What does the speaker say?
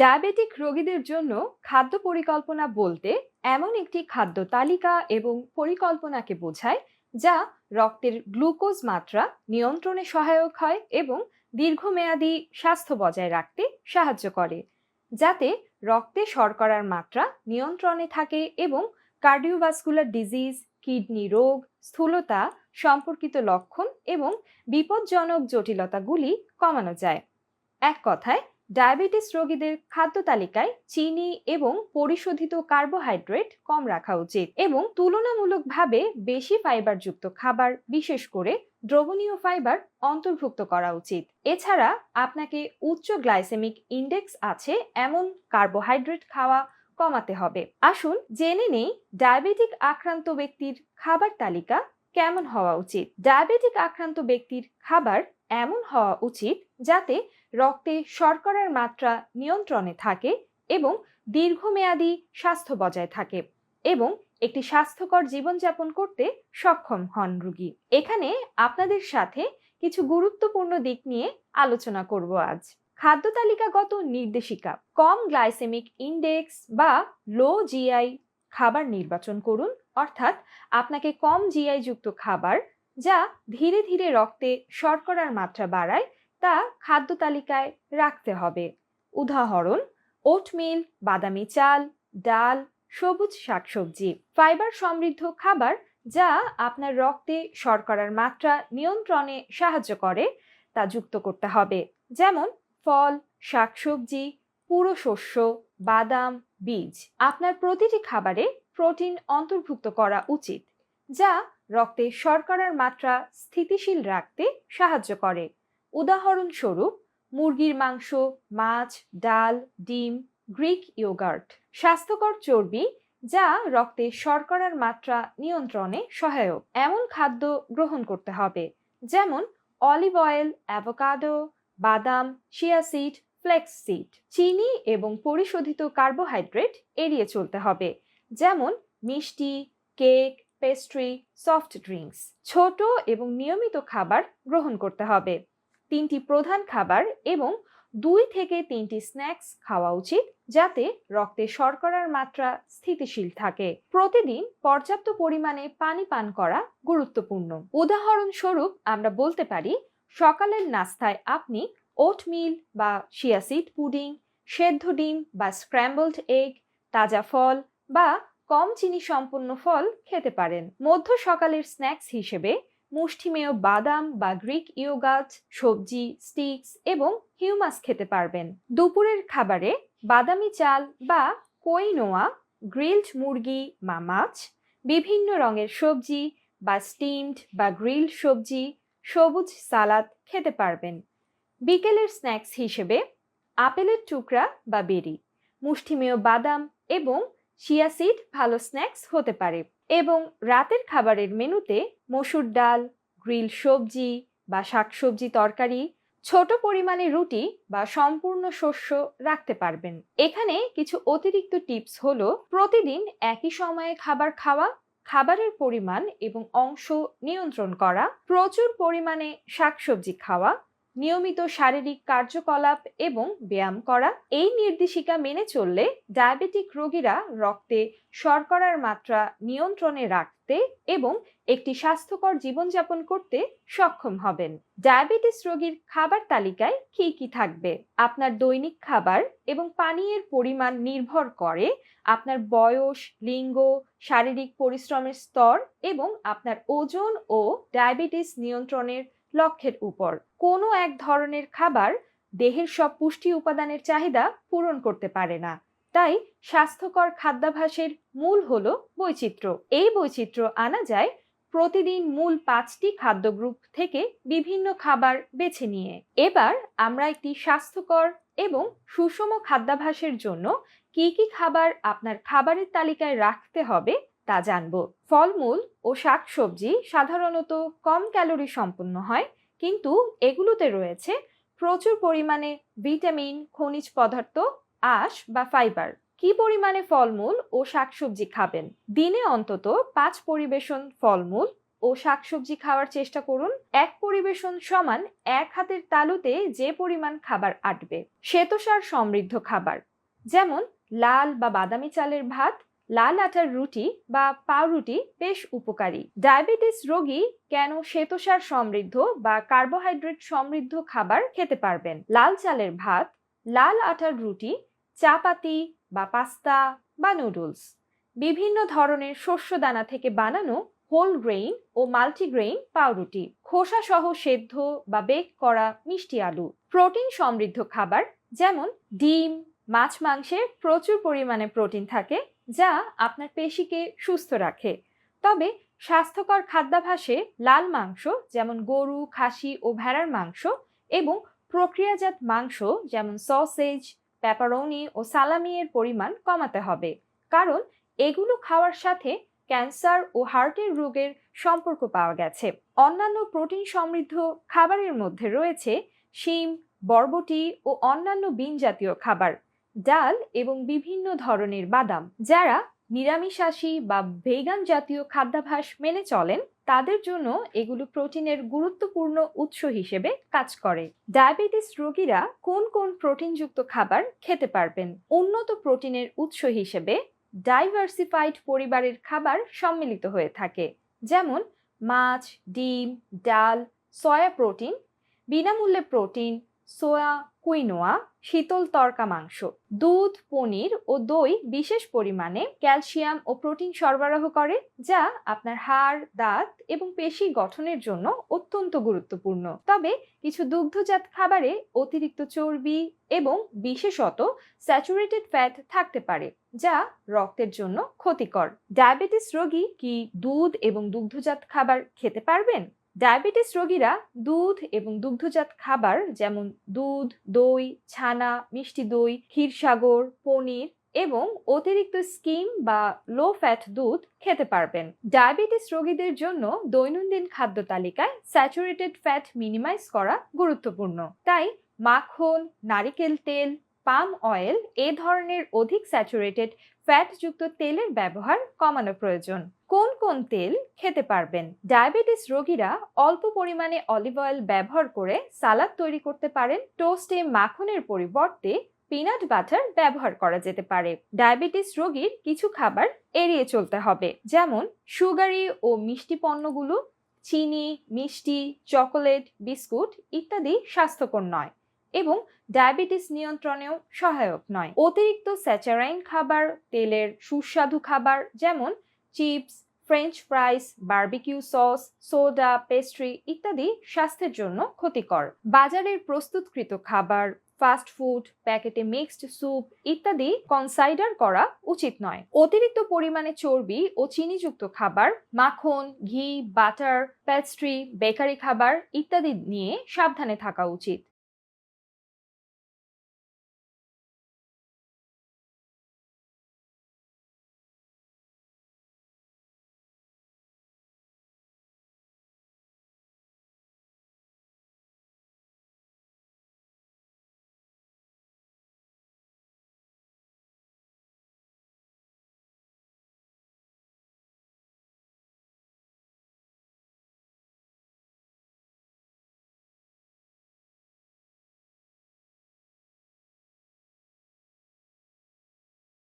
Diabetic রোগীদের জন্য খাদ্য পরিকল্পনা বলতে এমন একটি খাদ্য তালিকা এবং পরিকল্পনাকে বোঝায় যা রক্তের গ্লুকোজ মাত্রা নিয়ন্ত্রণে সহায়ক হয় এবং দীর্ঘমেয়াদী স্বাস্থ্য বজায় রাখতে সাহায্য করে, যাতে রক্তে শর্করার মাত্রা নিয়ন্ত্রণে থাকে এবং কার্ডিওভাস্কুলার ডিজিজ, কিডনি রোগ, স্থূলতা, সম্পর্কিত লক্ষণ এবং বিপজ্জনক জটিলতাগুলি কমানো যায়। এক কথায় ডায়াবেটিস রোগীদের খাদ্য তালিকায় চিনি এবং পরিশোধিত কার্বোহাইড্রেট কম রাখা উচিত এবং তুলনামূলকভাবে বেশি ফাইবারযুক্ত খাবার, বিশেষ করে দ্রবণীয় ফাইবার, অন্তর্ভুক্ত করা উচিত। এছাড়া আপনাকে উচ্চ গ্লাইসেমিক ইন্ডেক্স আছে, এমন কার্বোহাইড্রেট খাওয়া কমাতে হবে। আসুন জেনে নেই ডায়াবেটিক আক্রান্ত ব্যক্তির খাবার তালিকা কেমন হওয়া উচিত। ডায়াবেটিক আক্রান্ত ব্যক্তির খাবার এমন হওয়া উচিত যাতে রক্তে শর্করার মাত্রা নিয়ন্ত্রণে থাকে এবং দীর্ঘমেয়াদী স্বাস্থ্য বজায় থাকে এবং একটি স্বাস্থ্যকর জীবনযাপন করতে সক্ষম হন রুগী। এখানে আপনাদের সাথে কিছু গুরুত্বপূর্ণ দিক নিয়ে আলোচনা করব আজ। খাদ্য তালিকাগত নির্দেশিকা। কম গ্লাইসেমিক ইন্ডেক্স বা লো জিআই খাবার নির্বাচন করুন, অর্থাৎ আপনাকে কম জিআই যুক্ত খাবার যা ধীরে ধীরে রক্তে শর্করার মাত্রা বাড়ায় তা খাদ্য তালিকায় রাখতে হবে। উদাহরণ, ওটমিল, বাদামি চাল, ডাল, সবুজ শাকসবজি। ফাইবার সমৃদ্ধ খাবার যা আপনার রক্তে শর্করার মাত্রা নিয়ন্ত্রণে সাহায্য করে, তা যুক্ত করতে হবে। যেমন, ফল, শাকসবজি, পুরো শস্য, বাদাম, বীজ। আপনার প্রতিটি খাবারে প্রোটিন অন্তর্ভুক্ত করা উচিত, যা রক্তে শর্করার মাত্রা স্থিতিশীল রাখতে সাহায্য করে। উদাহরণস্বরূপ, মুরগির মাংস, মাছ, ডাল, ডিম, গ্রিক ইয়োগার্ট। স্বাস্থ্যকর চর্বি যা রক্তে শর্করার মাত্রা নিয়ন্ত্রণে সহায়ক। এমন খাদ্য গ্রহণ করতে হবে, যেমন অলিভ অয়েল, অ্যাভোকাডো, বাদাম, শিয়া সিড, ফ্লেক্স সিড। চিনি এবং পরিশোধিত কার্বোহাইড্রেট এড়িয়ে চলতে হবে, যেমন মিষ্টি, কেক, পেস্ট্রি, সফট ড্রিঙ্কস। ছোট এবং নিয়মিত খাবার গ্রহণ করতে হবে। তিনটি প্রধান খাবার এবং দুই থেকে তিনটি স্ন্যাক্স খাওয়া উচিত যাতে রক্তে শর্করার মাত্রা স্থিতিশীল থাকে। প্রতিদিন পর্যাপ্ত পরিমাণে পানি পান করা গুরুত্বপূর্ণ। উদাহরণস্বরূপ আমরা বলতে পারি, সকালের নাস্তায় আপনি ওটমিল বা শিয়াসিড পুডিং, সেদ্ধ ডিম বা স্ক্র্যাম্বলড এগ, তাজা ফল বা কম চিনি সম্পন্ন ফল খেতে পারেন। মধ্য সকালের স্ন্যাক্স হিসেবে মুষ্টিমেয় বাদাম বা গ্রিক ইয়োগাট সবজি, স্টিক্স এবং হিউমাস খেতে পারবেন। দুপুরের খাবারে বাদামি চাল বা কোইনোয়া, গ্রিলড মুরগি বা মাছ, বিভিন্ন রঙের সবজি বা স্টিমড বা গ্রিল সবজি, সবুজ সালাদ খেতে পারবেন। বিকেলের স্ন্যাক্স হিসেবে আপেলের টুকরা বা বেরি মুষ্টিমেয় বাদাম এবং শিয়াসিড ভালো স্ন্যাক্স হতে পারে। এবং রাতের খাবারের মেনুতে মসুর ডাল, গ্রিল সবজি বা শাকসবজি তরকারি, ছোট পরিমাণে রুটি বা সম্পূর্ণ শস্য রাখতে পারবেন। এখানে কিছু অতিরিক্ত টিপস হলো, প্রতিদিন একই সময়ে খাবার খাওয়া, খাবারের পরিমাণ এবং অংশ নিয়ন্ত্রণ করা, প্রচুর পরিমাণে শাকসবজি খাওয়া নিয়মিত শারীরিক কার্যকলাপ এবং ব্যায়াম করা, এই নির্দেশিকা মেনে চললে ডায়াবেটিক রোগীরা রক্তে শর্করার মাত্রা নিয়ন্ত্রণে রাখতে এবং একটি স্বাস্থ্যকর জীবনযাপন করতে সক্ষম হবেন। ডায়াবেটিস রোগীর খাবার তালিকায় কি কি থাকবে? আপনার দৈনিক খাবার এবং পানীয়ের পরিমাণ নির্ভর করে আপনার বয়স, লিঙ্গ, শারীরিক পরিশ্রমের স্তর এবং আপনার ওজন ও ডায়াবেটিস নিয়ন্ত্রণের লক্ষ্যের উপর। কোনো এক ধরনের খাবার দেহের সব পুষ্টি উপাদানের চাহিদা পূরণ করতে পারে না। তাই স্বাস্থ্যকর খাদ্যাভ্যাসের মূল হলো বৈচিত্র্য। এই বৈচিত্র্য আনা যায় প্রতিদিন মূল পাঁচটি খাদ্য গ্রুপ থেকে বিভিন্ন খাবার বেছে নিয়ে। এবার আমরা একটি স্বাস্থ্যকর এবং সুষম খাদ্যাভ্যাসের জন্য কি কি খাবার আপনার খাবারের তালিকায় রাখতে হবে তা জানব। ফলমূল ও শাকসবজি সাধারণত কম ক্যালোরি সম্পন্ন হয়, কিন্তু এগুলোতে রয়েছে প্রচুর পরিমাণে ভিটামিন, খনিজ পদার্থ, আঁশ বা ফাইবার। কি পরিমাণে ফলমূল ও শাকসবজি খাবেন? দিনে অন্তত পাঁচ পরিবেশন ফলমূল ও শাকসবজি খাওয়ার চেষ্টা করুন। এক পরিবেশন সমান এক হাতের তালুতে যে পরিমাণ খাবার আটবে। শ্বেতসার সমৃদ্ধ খাবার, যেমন লাল বা বাদামি চালের ভাত লাল আটার রুটি বা পাউরুটি বেশ উপকারী। ডায়াবেটিস রোগী কেন শ্বেতসার সমৃদ্ধ বা কার্বোহাইড্রেট সমৃদ্ধ খাবার খেতে পারবেন? লাল চালের ভাত, লাল আটার রুটি, চাপাতি বা পাস্তা বা নুডলস। বিভিন্ন ধরনের শস্য দানা থেকে বানানো হোল গ্রেইন ও মাল্টিগ্রেইন পাউরুটি। খোসা সহ সেদ্ধ বা বেক করা মিষ্টি আলু। প্রোটিন সমৃদ্ধ খাবার, যেমন ডিম, মাছ মাংসে প্রচুর পরিমাণে প্রোটিন থাকে যা আপনার পেশিকে সুস্থ রাখে। তবে স্বাস্থ্যকর খাদ্যাভাসে লাল মাংস, যেমন গরু, খাসি ও ভেড়ার মাংস এবং প্রক্রিয়াজাত মাংস, যেমন সসেজ প্যাপারোনি ও সালামি এর পরিমাণ কমাতে হবে। কারণ এগুলো খাওয়ার সাথে ক্যান্সার ও হার্টের রোগের সম্পর্ক পাওয়া গেছে। অন্যান্য প্রোটিন সমৃদ্ধ খাবারের মধ্যে রয়েছে শিম, বরবটি ও অন্যান্য বিন জাতীয় খাবার। ডাল এবং বিভিন্ন ধরনের বাদাম। যারা নিরামিষাশী বা ভেগান জাতীয় খাদ্যাভ্যাস মেনে চলেন, তাদের জন্য এগুলো প্রোটিনের গুরুত্বপূর্ণ উৎস হিসেবে কাজ করে। ডায়াবেটিস রোগীরা কোন কোন প্রোটিনযুক্ত খাবার খেতে পারবেন? উন্নত প্রোটিনের উৎস হিসেবে ডাইভার্সিফাইড পরিবারের খাবার সম্মিলিত হয়ে থাকে, যেমন মাছ, ডিম, ডাল, সয়া প্রোটিন, বিনামূল্যে প্রোটিন সোয়া কুইনোয়া, শীতল তরকা মাংস, দুধ, পনির ও দই বিশেষ পরিমাণে ক্যালসিয়াম ও প্রোটিন সরবরাহ করে, যা আপনার হাড়, দাঁত এবং পেশি গঠনের জন্য অত্যন্ত গুরুত্বপূর্ণ। তবে কিছু দুগ্ধজাত খাবারে অতিরিক্ত চর্বি এবং বিশেষত স্যাচুরেটেড ফ্যাট থাকতে পারে, যা রক্তের জন্য ক্ষতিকর। ডায়াবেটিস রোগী কি দুধ এবং দুগ্ধজাত খাবার খেতে পারবেন? ডায়াবেটিস রোগীরা দুধ এবং দুগ্ধজাত খাবার যেমন দুধ, দই, ছানা, মিষ্টি দই ক্ষীরসাগর পনির এবং অতিরিক্ত স্কিম বা লো ফ্যাট দুধ খেতে পারবেন। ডায়াবেটিস রোগীদের জন্য দৈনন্দিন খাদ্য তালিকায় স্যাচুরেটেড ফ্যাট মিনিমাইজ করা গুরুত্বপূর্ণ। তাই মাখন, নারিকেল তেল, পাম অয়েল এ ধরনের অধিক স্যাচুরেটেড ফ্যাটযুক্ত তেলের ব্যবহার কমানো প্রয়োজন। কোন কোন তেল খেতে পারবেন? ডায়াবেটিস রোগীরা অল্প পরিমাণে অলিভ অয়েল ব্যবহার করে সালাদ তৈরি করতে পারেন। টোস্টে মাখনের পরিবর্তে পিনাট বাটার ব্যবহার করা যেতে পারে। ডায়াবেটিস রোগীর কিছু খাবার এড়িয়ে চলতে হবে, যেমন সুগারি ও মিষ্টি পণ্যগুলো, চিনি, মিষ্টি, চকোলেট, বিস্কুট ইত্যাদি স্বাস্থ্যকর নয় এবং ডায়াবেটিস নিয়ন্ত্রণেও সহায়ক নয়। অতিরিক্ত স্যাচারাইন খাবার, তেলের সুস্বাদু খাবার, যেমন chips, French fries, barbecue sauce, soda, pastry ইত্যাদি স্বাস্থ্যের জন্য ক্ষতিকর। বাজারের প্রস্তুতকৃত খাবার, ফাস্ট ফুড, প্যাকেটে মিক্সড স্যুপ ইত্যাদি কনসাইডার করা উচিত নয়। অতিরিক্ত পরিমাণে চর্বি ও চিনিযুক্ত খাবার, মাখন, ঘি, বাটার, পেস্ট্রি, বেকারি খাবার ইত্যাদি নিয়ে সাবধানে থাকা উচিত।